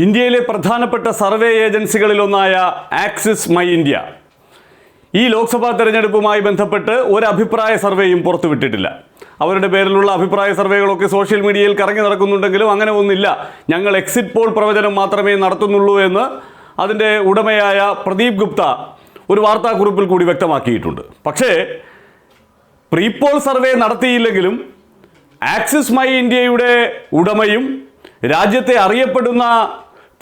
ഇന്ത്യയിലെ പ്രധാനപ്പെട്ട സർവേ ഏജൻസികളിലൊന്നായ ആക്സിസ് മൈ ഇന്ത്യ. ഈ ലോക്സഭാ തെരഞ്ഞെടുപ്പുമായി ബന്ധപ്പെട്ട് ഒരു അഭിപ്രായ സർവേയും പുറത്തുവിട്ടിട്ടില്ല. അവരുടെ പേരിലുള്ള അഭിപ്രായ സർവേകളൊക്കെ സോഷ്യൽ മീഡിയയിൽ കറങ്ങി നടക്കുന്നുണ്ടെങ്കിലും അങ്ങനെ ഒന്നില്ല. ഞങ്ങൾ എക്സിറ്റ് പോൾ പ്രവചനം മാത്രമേ നടത്തുന്നുള്ളൂ എന്ന് അതിന്റെ ഉടമയായ പ്രദീപ് ഗുപ്ത ഒരു വാർത്താക്കുറിപ്പിൽ കൂടി വ്യക്തമാക്കിയിട്ടുണ്ട്. പക്ഷേ പ്രീപോൾ സർവേ നടത്തിയില്ലെങ്കിലും ആക്സിസ് മൈ ഇന്ത്യയുടെ ഉടമയും രാജ്യത്തെ അറിയപ്പെടുന്ന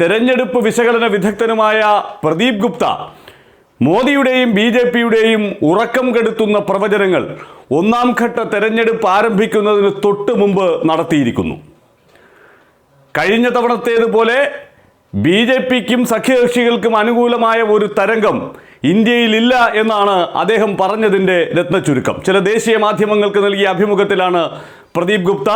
തെരഞ്ഞെടുപ്പ് വിശകലന വിദഗ്ധനുമായ പ്രദീപ് ഗുപ്ത മോദിയുടെയും ബി ജെ പിയുടെയും ഉറക്കം കെടുത്തുന്ന പ്രവചനങ്ങൾ ഒന്നാം ഘട്ട തെരഞ്ഞെടുപ്പ് ആരംഭിക്കുന്നതിന് തൊട്ട് മുമ്പ് നടത്തിയിരിക്കുന്നു. കഴിഞ്ഞ തവണത്തേതുപോലെ ബി ജെ പിക്കും സഖ്യകക്ഷികൾക്കും അനുകൂലമായ ഒരു തരംഗം ഇന്ത്യയിലില്ല എന്നാണ് അദ്ദേഹം പറഞ്ഞതിന്റെ രത്നചുരുക്കം ചില ദേശീയ മാധ്യമങ്ങൾക്ക് നൽകിയ അഭിമുഖത്തിലാണ് പ്രദീപ് ഗുപ്ത.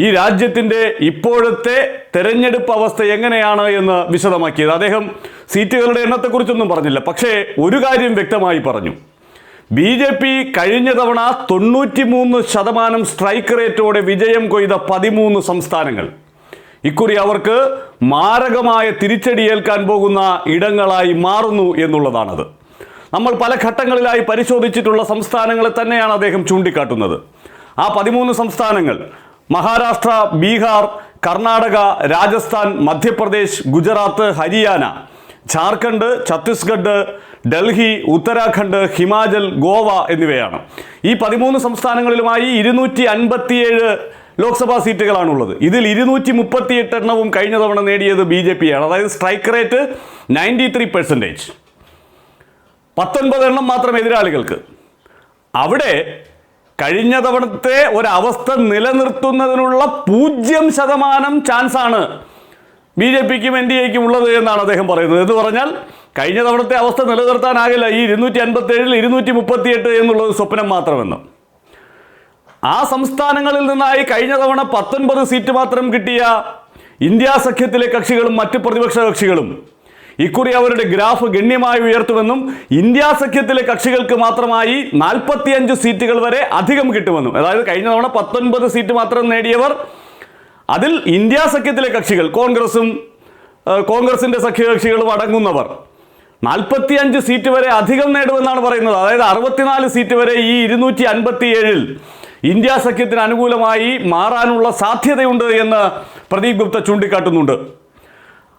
ഈ രാജ്യത്തിന്റെ ഇപ്പോഴത്തെ തെരഞ്ഞെടുപ്പ് അവസ്ഥ എങ്ങനെയാണ് എന്ന് വിശദമാക്കിയത്. അദ്ദേഹം സീറ്റുകളുടെ എണ്ണത്തെക്കുറിച്ചൊന്നും പറഞ്ഞില്ല. പക്ഷേ ഒരു കാര്യം വ്യക്തമായി പറഞ്ഞു. ബി ജെ പി കഴിഞ്ഞ തവണ തൊണ്ണൂറ്റിമൂന്ന് ശതമാനം സ്ട്രൈക്ക് റേറ്റോടെ വിജയം കൊയ്ത പതിമൂന്ന് സംസ്ഥാനങ്ങൾ. ഇക്കുറി അവർക്ക് മാരകമായ തിരിച്ചടി ഏൽക്കാൻ പോകുന്ന ഇടങ്ങളായി മാറുന്നു എന്നുള്ളതാണത്. നമ്മൾ പല ഘട്ടങ്ങളിലായി പരിശോധിച്ചിട്ടുള്ള സംസ്ഥാനങ്ങളെ തന്നെയാണ് അദ്ദേഹം ചൂണ്ടിക്കാട്ടുന്നത്. ആ പതിമൂന്ന് സംസ്ഥാനങ്ങൾ മഹാരാഷ്ട്ര ബീഹാർ കർണാടക രാജസ്ഥാൻ മധ്യപ്രദേശ് ഗുജറാത്ത് ഹരിയാന ജാർഖണ്ഡ് ഛത്തീസ്ഗഡ് ഡൽഹി ഉത്തരാഖണ്ഡ് ഹിമാചൽ ഗോവ എന്നിവയാണ്. ഈ പതിമൂന്ന് സംസ്ഥാനങ്ങളിലുമായി ഇരുന്നൂറ്റി അൻപത്തിയേഴ് ലോക്സഭാ സീറ്റുകളാണുള്ളത്. ഇതിൽ ഇരുന്നൂറ്റി മുപ്പത്തിയെട്ട് എണ്ണവും കഴിഞ്ഞ തവണ നേടിയത് ബി ജെ പിയാണ്. അതായത് strike rate ninety three percentage പത്തൊൻപത് എണ്ണം മാത്രം എതിരാളികൾക്ക്. അവിടെ കഴിഞ്ഞ തവണത്തെ ഒരവസ്ഥ നിലനിർത്തുന്നതിനുള്ള പൂജ്യം ശതമാനം ചാൻസാണ് ബി ജെ പിക്കും എൻ ഡി എക്കും ഉള്ളത് എന്നാണ് അദ്ദേഹം പറയുന്നത്. എന്ന് പറഞ്ഞാൽ കഴിഞ്ഞ തവണത്തെ അവസ്ഥ നിലനിർത്താനാകില്ല. ഈ ഇരുന്നൂറ്റി അൻപത്തി ഏഴിൽ ഇരുന്നൂറ്റി മുപ്പത്തിയെട്ട് എന്നുള്ളത് സ്വപ്നം മാത്രമെന്ന്. ആ സംസ്ഥാനങ്ങളിൽ നിന്നായി കഴിഞ്ഞ തവണ പത്തൊൻപത് സീറ്റ് മാത്രം കിട്ടിയ ഇന്ത്യ സഖ്യത്തിലെ കക്ഷികളും മറ്റ് പ്രതിപക്ഷ കക്ഷികളും ഇക്കുറി അവരുടെ ഗ്രാഫ് ഗണ്യമായി ഉയർത്തുമെന്നും ഇന്ത്യ സഖ്യത്തിലെ കക്ഷികൾക്ക് മാത്രമായി നാൽപ്പത്തിയഞ്ച് സീറ്റുകൾ വരെ അധികം കിട്ടുമെന്നും. അതായത് കഴിഞ്ഞ തവണ പത്തൊൻപത് സീറ്റ് മാത്രം നേടിയവർ. അതിൽ ഇന്ത്യ സഖ്യത്തിലെ കക്ഷികൾ കോൺഗ്രസും കോൺഗ്രസിന്റെ സഖ്യകക്ഷികളും അടങ്ങുന്നവർ. നാൽപ്പത്തിയഞ്ച് സീറ്റ് വരെ അധികം നേടുമെന്നാണ് പറയുന്നത്. അതായത് അറുപത്തിനാല് സീറ്റ് വരെ ഈ ഇരുന്നൂറ്റി അൻപത്തിയേഴിൽ ഇന്ത്യ സഖ്യത്തിന് അനുകൂലമായി മാറാനുള്ള സാധ്യതയുണ്ട് എന്ന് പ്രദീപ് ഗുപ്ത ചൂണ്ടിക്കാട്ടുന്നുണ്ട്.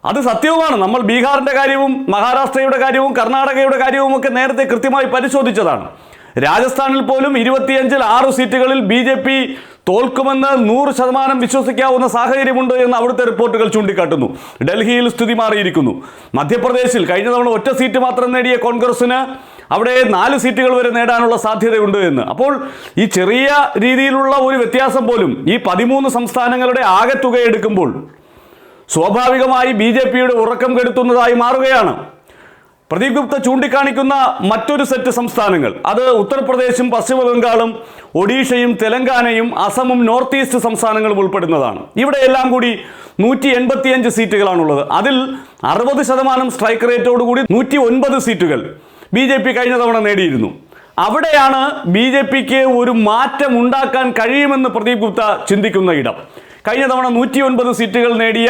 അത് സത്യവുമാണ്. നമ്മൾ ബീഹാറിന്റെ കാര്യവും മഹാരാഷ്ട്രയുടെ കാര്യവും കർണാടകയുടെ കാര്യവും ഒക്കെ നേരത്തെ കൃത്യമായി പരിശോധിച്ചതാണ്. രാജസ്ഥാനിൽ പോലും ഇരുപത്തിയഞ്ചിൽ ആറ് സീറ്റുകളിൽ ബി ജെ പി തോൽക്കുമെന്ന് നൂറ് ശതമാനം വിശ്വസിക്കാവുന്ന സാഹചര്യമുണ്ട് എന്ന് അവിടുത്തെ റിപ്പോർട്ടുകൾ ചൂണ്ടിക്കാട്ടുന്നു. ഡൽഹിയിൽ സ്ഥിതി മാറിയിരിക്കുന്നു. മധ്യപ്രദേശിൽ കഴിഞ്ഞ തവണ ഒറ്റ സീറ്റ് മാത്രം നേടിയ കോൺഗ്രസിന് അവിടെ നാല് സീറ്റുകൾ വരെ നേടാനുള്ള സാധ്യതയുണ്ട് എന്ന്. അപ്പോൾ ഈ ചെറിയ രീതിയിലുള്ള ഒരു വ്യത്യാസം പോലും ഈ പതിമൂന്ന് സംസ്ഥാനങ്ങളുടെ ആകെത്തുക എടുക്കുമ്പോൾ സ്വാഭാവികമായി ബി ജെ പിയുടെ ഉറക്കം കെടുത്തുന്നതായി മാറുകയാണ്. പ്രദീപ് ഗുപ്ത ചൂണ്ടിക്കാണിക്കുന്ന മറ്റൊരു സെറ്റ് സംസ്ഥാനങ്ങൾ. അത് ഉത്തർപ്രദേശും പശ്ചിമബംഗാളും ഒഡീഷയും തെലങ്കാനയും അസമും നോർത്ത് ഈസ്റ്റ് സംസ്ഥാനങ്ങളും ഉൾപ്പെടുന്നതാണ്. ഇവിടെ എല്ലാം കൂടി നൂറ്റി എൺപത്തിയഞ്ച് സീറ്റുകളാണുള്ളത്. അതിൽ അറുപത് ശതമാനം സ്ട്രൈക്ക് റേറ്റോടുകൂടി നൂറ്റി ഒൻപത് സീറ്റുകൾ ബി ജെ പി കഴിഞ്ഞ തവണ നേടിയിരുന്നു. അവിടെയാണ് ബി ജെ പിക്ക് ഒരു മാറ്റം ഉണ്ടാക്കാൻ കഴിയുമെന്ന് പ്രദീപ് ഗുപ്ത ചിന്തിക്കുന്ന ഇടം. കഴിഞ്ഞ തവണ നൂറ്റി ഒൻപത് സീറ്റുകൾ നേടിയ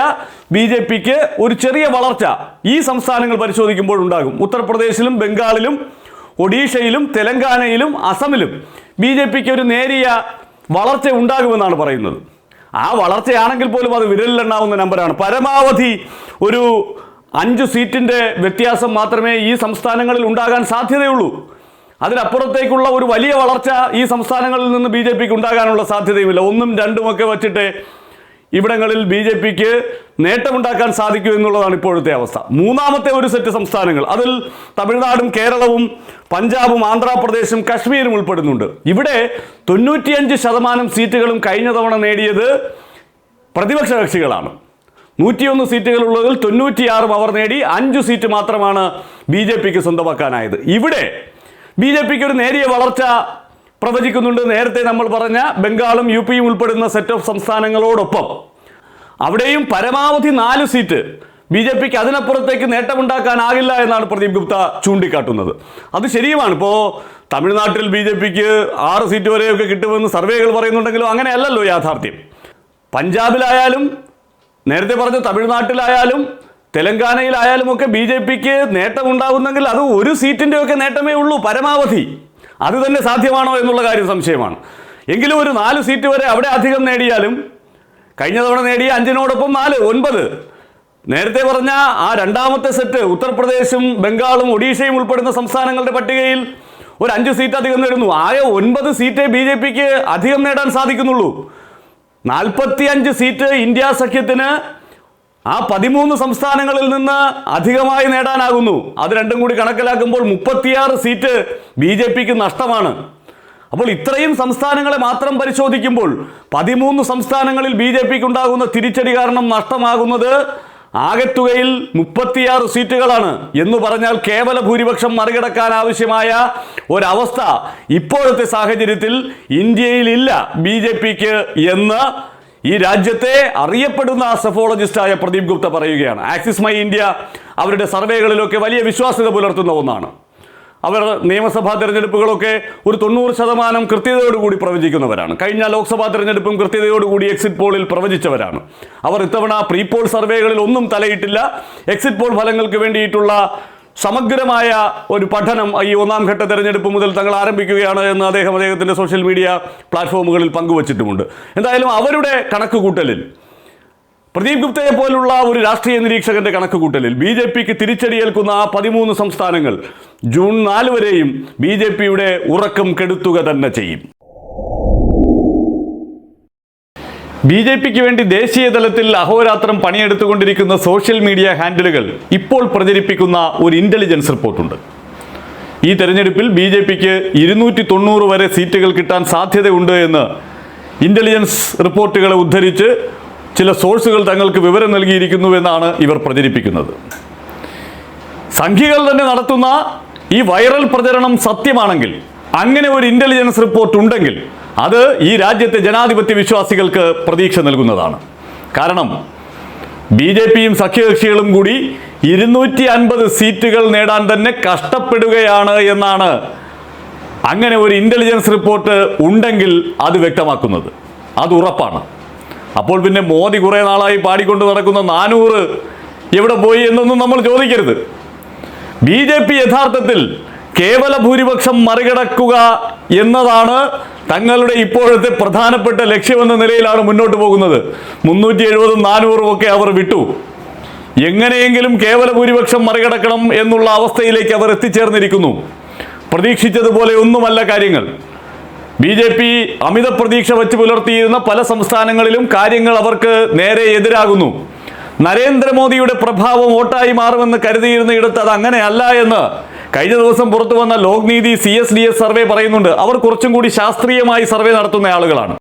ബി ജെ പിക്ക് ഒരു ചെറിയ വളർച്ച ഈ സംസ്ഥാനങ്ങൾ പരിശോധിക്കുമ്പോൾ ഉണ്ടാകും. ഉത്തർപ്രദേശിലും ബംഗാളിലും ഒഡീഷയിലും തെലങ്കാനയിലും അസമിലും ബി ജെ പിക്ക് ഒരു നേരിയ വളർച്ച ഉണ്ടാകുമെന്നാണ് പറയുന്നത്. ആ വളർച്ചയാണെങ്കിൽ പോലും അത് വിരലിലെണ്ണാവുന്ന നമ്പറാണ് പരമാവധി ഒരു അഞ്ച് സീറ്റിന്റെ വ്യത്യാസം മാത്രമേ ഈ സംസ്ഥാനങ്ങളിൽ ഉണ്ടാകാൻ സാധ്യതയുള്ളൂ. അതിനപ്പുറത്തേക്കുള്ള ഒരു വലിയ വളർച്ച ഈ സംസ്ഥാനങ്ങളിൽ നിന്ന് ബി ജെ പിക്ക് ഉണ്ടാകാനുള്ള സാധ്യതയുമില്ല. ഒന്നും രണ്ടുമൊക്കെ വച്ചിട്ട് ഇവിടങ്ങളിൽ ബി ജെ പിക്ക് നേട്ടമുണ്ടാക്കാൻ സാധിക്കൂ എന്നുള്ളതാണ് ഇപ്പോഴത്തെ അവസ്ഥ. മൂന്നാമത്തെ ഒരു സെറ്റ് സംസ്ഥാനങ്ങൾ അതിൽ തമിഴ്നാടും കേരളവും പഞ്ചാബും ആന്ധ്രാപ്രദേശും കശ്മീരും ഉൾപ്പെടുന്നുണ്ട്. ഇവിടെ തൊണ്ണൂറ്റിയഞ്ച് ശതമാനം സീറ്റുകളും കഴിഞ്ഞ തവണ നേടിയത് പ്രതിപക്ഷ കക്ഷികളാണ്. നൂറ്റിയൊന്ന് സീറ്റുകളുള്ളതിൽ തൊണ്ണൂറ്റിയാറും അവർ നേടി അഞ്ച് സീറ്റ് മാത്രമാണ് ബി ജെ പിക്ക് സ്വന്തമാക്കാനായത്. ഇവിടെ ബി ജെ പിക്ക് ഒരു നേരിയ വളർച്ച പ്രവചിക്കുന്നുണ്ട്. നേരത്തെ നമ്മൾ പറഞ്ഞ ബംഗാളും യു പിയും ഉൾപ്പെടുന്ന സെറ്റ് ഓഫ് സംസ്ഥാനങ്ങളോടൊപ്പം. അവിടെയും പരമാവധി നാല് സീറ്റ് ബി ജെ പിക്ക് അതിനപ്പുറത്തേക്ക് നേട്ടമുണ്ടാക്കാനാകില്ല എന്നാണ് പ്രദീപ് ഗുപ്ത ചൂണ്ടിക്കാട്ടുന്നത്. അത് ശരിയുമാണ്. ഇപ്പോൾ തമിഴ്നാട്ടിൽ ബി ജെ പിക്ക് ആറ് സീറ്റ് വരെയൊക്കെ കിട്ടുമെന്ന് സർവേകൾ പറയുന്നുണ്ടെങ്കിലും അങ്ങനെയല്ലല്ലോ യാഥാർത്ഥ്യം. പഞ്ചാബിലായാലും നേരത്തെ പറഞ്ഞ തമിഴ്നാട്ടിലായാലും തെലങ്കാനയിലായാലും ഒക്കെ ബി ജെ പിക്ക് നേട്ടമുണ്ടാകുന്നെങ്കിൽ അത് ഒരു സീറ്റിന്റെയൊക്കെ നേട്ടമേ ഉള്ളൂ പരമാവധി. അത് തന്നെ സാധ്യമാണോ എന്നുള്ള കാര്യം സംശയമാണ്. എങ്കിലും ഒരു നാല് സീറ്റ് വരെ അവിടെ അധികം നേടിയാലും കഴിഞ്ഞ തവണ നേടിയ അഞ്ചിനോടൊപ്പം നാല് ഒൻപത്. നേരത്തെ പറഞ്ഞ ആ രണ്ടാമത്തെ സെറ്റ് ഉത്തർപ്രദേശും ബംഗാളും ഒഡീഷയും ഉൾപ്പെടുന്ന സംസ്ഥാനങ്ങളുടെ പട്ടികയിൽ ഒരു അഞ്ച് സീറ്റ് അധികം നേടുന്നു. ആയ ഒൻപത് സീറ്റേ ബി ജെ പിക്ക് അധികം നേടാൻ സാധിക്കുന്നുള്ളൂ. നാൽപ്പത്തി അഞ്ച് സീറ്റ് ഇന്ത്യ സഖ്യത്തിന് ആ പതിമൂന്ന് സംസ്ഥാനങ്ങളിൽ നിന്ന് അധികമായി നേടാനാകുന്നു. അത് രണ്ടും കൂടി കണക്കിലാക്കുമ്പോൾ മുപ്പത്തിയാറ് സീറ്റ് ബി ജെ പിക്ക് നഷ്ടമാണ്. അപ്പോൾ ഇത്രയും സംസ്ഥാനങ്ങളെ മാത്രം പരിശോധിക്കുമ്പോൾ പതിമൂന്ന് സംസ്ഥാനങ്ങളിൽ ബി ജെ പിക്ക് ഉണ്ടാകുന്ന തിരിച്ചടി കാരണം നഷ്ടമാകുന്നത് ആകെത്തുകയിൽ മുപ്പത്തിയാറ് സീറ്റുകളാണ് എന്ന് പറഞ്ഞാൽ കേവല ഭൂരിപക്ഷം മറികടക്കാൻ ആവശ്യമായ ഒരവസ്ഥ ഇപ്പോഴത്തെ സാഹചര്യത്തിൽ ഇന്ത്യയിൽ ഇല്ല ബി ജെ പിക്ക് എന്ന് ഈ രാജ്യത്തെ അറിയപ്പെടുന്ന സെഫോളജിസ്റ്റായ പ്രദീപ് ഗുപ്ത പറയുകയാണ്. ആക്സിസ് മൈ ഇന്ത്യ അവരുടെ സർവേകളിലൊക്കെ വലിയ വിശ്വാസ്യത പുലർത്തുന്ന ഒന്നാണ്. അവർ നിയമസഭാ തിരഞ്ഞെടുപ്പുകളൊക്കെ ഒരു തൊണ്ണൂറ് ശതമാനം കൃത്യതയോടുകൂടി പ്രവചിക്കുന്നവരാണ്. കഴിഞ്ഞ ലോക്സഭാ തെരഞ്ഞെടുപ്പും കൃത്യതയോടുകൂടി എക്സിറ്റ് പോളിൽ പ്രവചിച്ചവരാണ്. അവർ ഇത്തവണ പ്രീ പോൾ സർവേകളിൽ ഒന്നും തലയിട്ടില്ല. എക്സിറ്റ് പോൾ ഫലങ്ങൾക്ക് വേണ്ടിയിട്ടുള്ള സമഗ്രമായ ഒരു പഠനം ഈ ഒന്നാം ഘട്ട തെരഞ്ഞെടുപ്പ് മുതൽ തങ്ങൾ ആരംഭിക്കുകയാണ് എന്ന് അദ്ദേഹം അദ്ദേഹത്തിന്റെ സോഷ്യൽ മീഡിയ പ്ലാറ്റ്ഫോമുകളിൽ പങ്കുവച്ചിട്ടുമുണ്ട്. എന്തായാലും അവരുടെ കണക്കുകൂട്ടലിൽ പ്രദീപ് ഗുപ്തയെ പോലുള്ള ഒരു രാഷ്ട്രീയ നിരീക്ഷകന്റെ കണക്കുകൂട്ടലിൽ ബി ജെ പിക്ക് തിരിച്ചടിയേൽക്കുന്ന ആ പതിമൂന്ന് സംസ്ഥാനങ്ങൾ ജൂൺ നാല് വരെയും ബി ജെ പിയുടെ ഉറക്കം കെടുത്തുക തന്നെ ചെയ്യും. ബി ജെ പിക്ക് വേണ്ടി ദേശീയ തലത്തിൽ അഹോരാത്രം പണിയെടുത്തുകൊണ്ടിരിക്കുന്ന സോഷ്യൽ മീഡിയ ഹാൻഡിലുകൾ ഇപ്പോൾ പ്രചരിപ്പിക്കുന്ന ഒരു ഇന്റലിജൻസ് റിപ്പോർട്ടുണ്ട്. ഈ തെരഞ്ഞെടുപ്പിൽ ബി ജെ പിക്ക് ഇരുന്നൂറ്റി തൊണ്ണൂറ് വരെ സീറ്റുകൾ കിട്ടാൻ സാധ്യതയുണ്ട് എന്ന് ഇന്റലിജൻസ് റിപ്പോർട്ടുകളെ ഉദ്ധരിച്ച് ചില സോഴ്സുകൾ തങ്ങൾക്ക് വിവരം നൽകിയിരിക്കുന്നുവെന്നാണ് ഇവർ പ്രചരിപ്പിക്കുന്നത്. സംഖ്യകൾ തന്നെ നടത്തുന്ന ഈ വൈറൽ പ്രചരണം സത്യമാണെങ്കിൽ അങ്ങനെ ഒരു ഇന്റലിജൻസ് റിപ്പോർട്ട് ഉണ്ടെങ്കിൽ അത് ഈ രാജ്യത്തെ ജനാധിപത്യ വിശ്വാസികൾക്ക് പ്രതീക്ഷ നൽകുന്നതാണ്. കാരണം ബി ജെ പിയും സഖ്യകക്ഷികളും കൂടി ഇരുന്നൂറ്റി അൻപത് സീറ്റുകൾ നേടാൻ തന്നെ കഷ്ടപ്പെടുകയാണ് എന്നാണ് അങ്ങനെ ഒരു ഇന്റലിജൻസ് റിപ്പോർട്ട് ഉണ്ടെങ്കിൽ അത് വ്യക്തമാക്കുന്നത്. അത് ഉറപ്പാണ്. അപ്പോൾ പിന്നെ മോദി കുറേ നാളായി പാടിക്കൊണ്ട് നടക്കുന്ന നാനൂറ് എവിടെ പോയി എന്നൊന്നും നമ്മൾ ചോദിക്കരുത്. ബി യഥാർത്ഥത്തിൽ കേവല ഭൂരിപക്ഷം മറികടക്കുക എന്നതാണ് തങ്ങളുടെ ഇപ്പോഴത്തെ പ്രധാനപ്പെട്ട ലക്ഷ്യമെന്ന നിലയിലാണ് മുന്നോട്ട് പോകുന്നത്. മുന്നൂറ്റി എഴുപതും നാനൂറും ഒക്കെ അവർ വിട്ടു. എങ്ങനെയെങ്കിലും കേവല ഭൂരിപക്ഷം മറികടക്കണം എന്നുള്ള അവസ്ഥയിലേക്ക് അവർ എത്തിച്ചേർന്നിരിക്കുന്നു. പ്രതീക്ഷിച്ചതുപോലെ ഒന്നുമല്ല കാര്യങ്ങൾ. ബി ജെ പി അമിത പ്രതീക്ഷ വച്ച് പുലർത്തിയിരുന്ന പല സംസ്ഥാനങ്ങളിലും കാര്യങ്ങൾ അവർക്ക് നേരെ എതിരാകുന്നു. നരേന്ദ്രമോദിയുടെ പ്രഭാവം വോട്ടായി മാറുമെന്ന് കരുതിയിരുന്ന ഇടത്ത് അത് അങ്ങനെയല്ല എന്ന് കഴിഞ്ഞ ദിവസം പുറത്തു വന്ന Lokniti C S D S survey പറയുന്നുണ്ട്. അവർ കുറച്ചും കൂടി ശാസ്ത്രീയമായി സർവേ നടത്തുന്ന ആളുകളാണ്.